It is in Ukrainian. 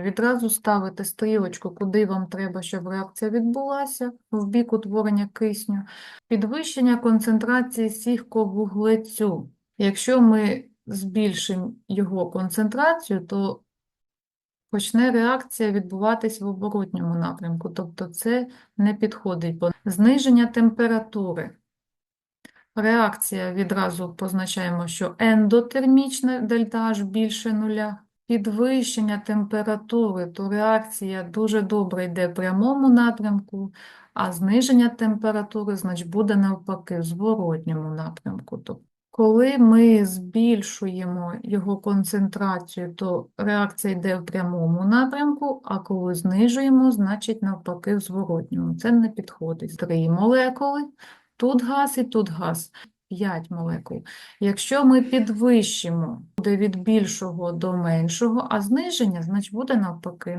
Відразу ставите стрілочку, куди вам треба, щоб реакція відбулася, в бік утворення кисню. Підвищення концентрації сірковуглецю. Якщо ми збільшимо його концентрацію, то почне реакція відбуватись в оборотньому напрямку, тобто це не підходить. Зниження температури. Реакція відразу позначаємо, що ендотермічна дельта H більше нуля. Підвищення температури, то реакція дуже добре йде в прямому напрямку, а зниження температури, значить, буде навпаки в зворотньому напрямку. Тобто, коли ми збільшуємо його концентрацію, то реакція йде в прямому напрямку, а коли знижуємо, значить навпаки в зворотньому. Це не підходить. Три молекули, тут газ і тут газ. 5 молекул. Якщо ми підвищимо, буде від більшого до меншого, а зниження, значить буде навпаки.